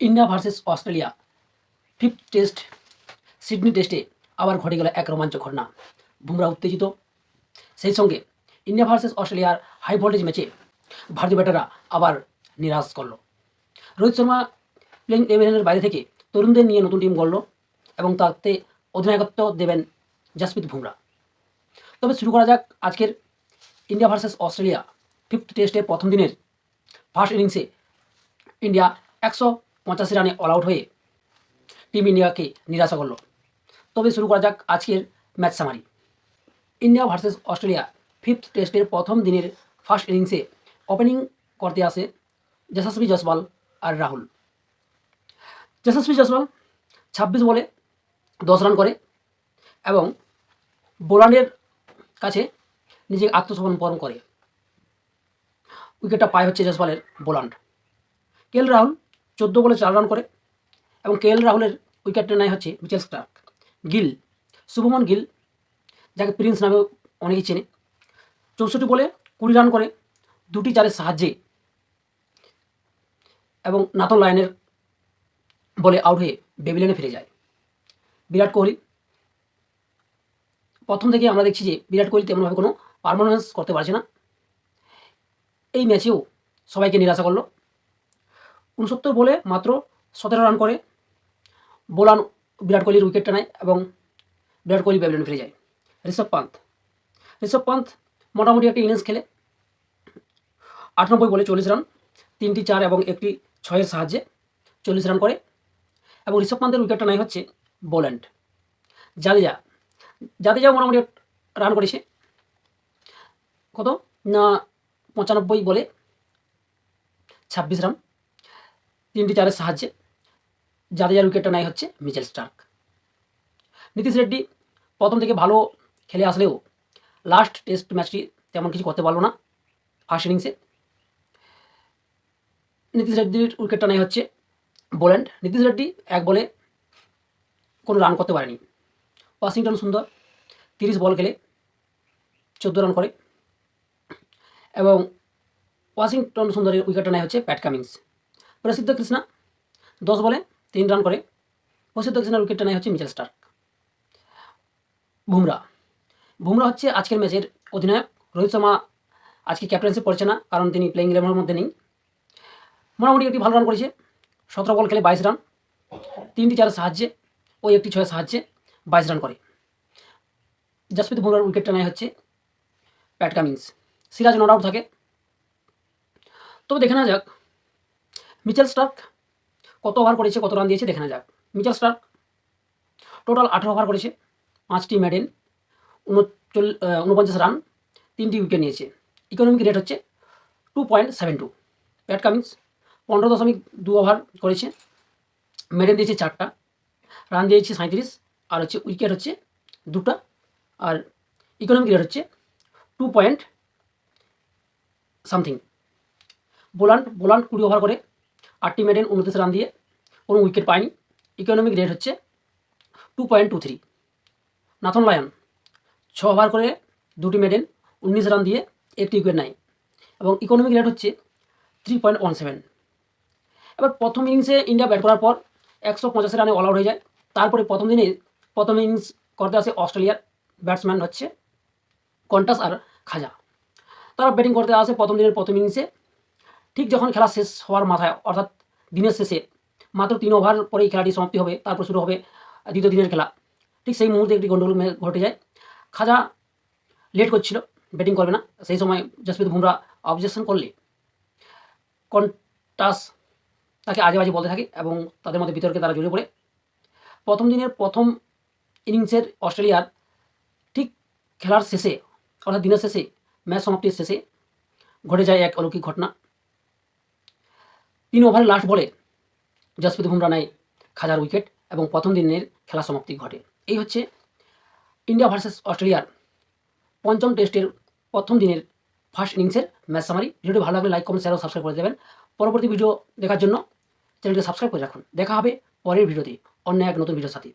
India versus Australia fifth test, Sydney টেস্টে আবার ঘটে গেল এক রোমাঞ্চ ঘটনা। বুমরা উত্তেজিত। সেই সঙ্গে ইন্ডিয়া ভার্সেস অস্ট্রেলিয়ার হাই ভোল্টেজ ম্যাচে ভারতীয় ব্যাটাররা আবার নিরাশ করল। রোহিত শর্মা প্লেইং ইলেভেনের বাইরে থেকে তরুণদের নিয়ে নতুন টিম গড়ল এবং তাতে অধিনায়কত্ব দেবেন জাসপ্রীত বুমরা। তবে শুরু করা যাক আজকের ইন্ডিয়া ভার্সেস অস্ট্রেলিয়া ফিফথ টেস্টের প্রথম দিনের ফার্স্ট ইনিংসে ইন্ডিয়া একশো পঁচাশি রানে অল আউট হয়ে টিম ইন্ডিয়াকে নিরাশা করল। তবে শুরু করা যাক আজকের match summary India versus Australia fifth টেস্টের প্রথম দিনের ফার্স্ট ইনিংসে ওপেনিং করতে আসে যশস্বী জসওয়াল আর রাহুল। যশস্বী জসওয়াল ছাব্বিশ বলে দশ রান করে এবং বোলারের কাছে নিজেকে আত্মসমর্পণ করে। উইকেটটা পায় হচ্ছে জসওয়ালের বোলান্ড কে এল রাহুল চোদ্দ বলে চার রান করে এবং কে এল রাহুলের উইকেটটা নেয় হচ্ছে মিচেল স্টার্ক। গিল, শুভমন গিল, যাকে প্রিন্স নামেও অনেকেই চেনে। চৌষট্টি বলে কুড়ি রান করে, দুটি চারের সাহায্যে এবং নাতন লায়নের বলে আউট হয়ে বেবিলেনে ফিরে যায়। বিরাট কোহলি, প্রথম থেকে আমরা দেখছি যে বিরাট কোহলি তেমনভাবে কোনো পারফরমেন্স করতে পারছে না। এই ম্যাচেও সবাইকে নিরাশা করল। উনসত্তর বলে মাত্র সতেরো রান করে। বোলান বিরাট কোহলির উইকেটটা নেয় এবং বিরাট কোহলি ব্যাবিলনে ফিরে যায়। ঋষভ পান্ত ঋষভ পান্ত মোটামুটি একটা ইনিংস খেলে। আটানব্বই বলে চল্লিশ রান, তিনটি চার এবং একটি ছয়ের সাহায্যে চল্লিশ রান করে এবং ঋষভ পান্তের উইকেটটা নেয় হচ্ছে বোল্যান্ড। জাদেজা। জাদেজাও মোটামুটি রান করেছে। কত? না, পঁচানব্বই বলে ছাব্বিশ রান। তিনটি চারের সাহায্যে জাদেজার উইকেটটা নেয় হচ্ছে মিচেল স্টার্ক। নীতিশ রেড্ডি প্রথম থেকে ভালো খেলে আসলেও লাস্ট টেস্ট ম্যাচটি তেমন কিছু করতে পারল না ফার্স্ট ইনিংসে। নীতিশ রেড্ডির উইকেটটা নেয় হচ্ছে বোল্যান্ড। নীতিশ রেড্ডি এক বলে কোনো রান করতে পারেনি। ওয়াশিংটন সুন্দর তিরিশ বল খেলে চোদ্দ রান করে এবং ওয়াশিংটন সুন্দরের উইকেটটা নেয় হচ্ছে প্যাট কামিংস। প্রসিদ্ধ কৃষ্ণা দশ বলে তিন রান করে। প্রসিদ্ধ কৃষ্ণার উইকেটটা নেয় হচ্ছে মিচেল স্টার্ক। বুমরা। বুমরা হচ্ছে আজকের ম্যাচের অধিনায়ক। রোহিত শর্মা আজকে ক্যাপ্টেন্সি করছে না, কারণ তিনি প্লেইং ইলেভেনের মধ্যে নেই। মোটামুটি একটি ভালো রান করেছে। সতেরো বল খেলে বাইশ রান। তিনটি চারের সাহায্যে ওই একটি ছয়ের সাহায্যে বাইশ রান করে। জাসপ্রীত বুমরার উইকেটটা নেয় হচ্ছে Pat Cummins Siraj not out থাকে। তবে দেখে নেওয়া যাক মিচেল স্টার্ক কত ওভার করেছে, কত রান দিয়েছে দেখে নেওয়া যাক। মিচেল স্টার্ক টোটাল আঠেরো ওভার করেছে, পাঁচটি মেডেন উনচল উনপঞ্চাশ রান, তিনটি উইকেট নিয়েছে। ইকোনমিক রেট হচ্ছে two point seven two. Pat Cummins পনেরো দশমিক দু ওভার করেছে মেডেন দিয়েছে চারটা, রান দিয়েছে সাঁত্রিশ আর হচ্ছে উইকেট হচ্ছে দুটা, আর ইকোনমিক রেট হচ্ছে two point something. Boland Boland কুড়ি ওভার করে আটটি মেডেন উনত্রিশ রান দিয়ে কোনো উইকেট পায়নি। ইকোনমিক রেট হচ্ছে two point two three Nathan Lyon ছ ওভার করে দুটি মেডেন উনিশ রান দিয়ে একটি উইকেট নেয় এবং ইকোনমিক রেট হচ্ছে থ্রি পয়েন্ট ওয়ান সেভেন এবার প্রথম ইনিংসে ইন্ডিয়া ব্যাট করার পর একশো পঁচাশি রানে অল আউট হয়ে যায়। তারপরে প্রথম দিনে প্রথম ইনিংস করতে আসে অস্ট্রেলিয়ার ব্যাটসম্যান হচ্ছে কন্টাস আর খাজা। তারা ব্যাটিং করতে আসে প্রথম দিনের প্রথম ইনিংসে ঠিক যখন খেলা শেষ হওয়ার মাথায়, অর্থাৎ দিনের শেষে মাত্র তিন ওভার পরেই খেলাটি সমাপ্তি হবে, তারপর শুরু হবে দ্বিতীয় দিনের খেলা। ঠিক সেই মুহূর্তে একটি গন্ডগোল ঘটে যায়। খাজা লেট করছিল, ব্যাটিং করবে না। সেই সময় জসপ্রীত বুমরা অবজেকশন করলে। কন্টাস তাকে আজে বাজে বলতে থাকে এবং তাদের মধ্যে বিতর্কে তারা জড়িয়ে পড়ে। প্রথম দিনের প্রথম ইনিংসের অস্ট্রেলিয়ার ঠিক খেলার শেষে, অর্থাৎ দিনের শেষে, ম্যাচ সমাপ্তির শেষে ঘটে যায় এক অলৌকিক ঘটনা। তিন ওভারে লাস্ট বলে জসপ্রীত বুমরা নেয় খাজার উইকেট এবং প্রথম দিনের খেলা সমাপ্তি ঘটে। এই হচ্ছে ইন্ডিয়া ভার্সেস অস্ট্রেলিয়ার পঞ্চম টেস্টের প্রথম দিনের ফার্স্ট ইনিংসের ম্যাচ সামারি ভিডিওটি ভালো লাগলে লাইক কমেন্ট শেয়ার ও সাবস্ক্রাইব করে দেবেন। পরবর্তী ভিডিও দেখার জন্য চ্যানেলটি সাবস্ক্রাইব করে রাখুন। দেখা হবে পরের ভিডিওতে অন্য এক নতুন ভিডিওর সাথে।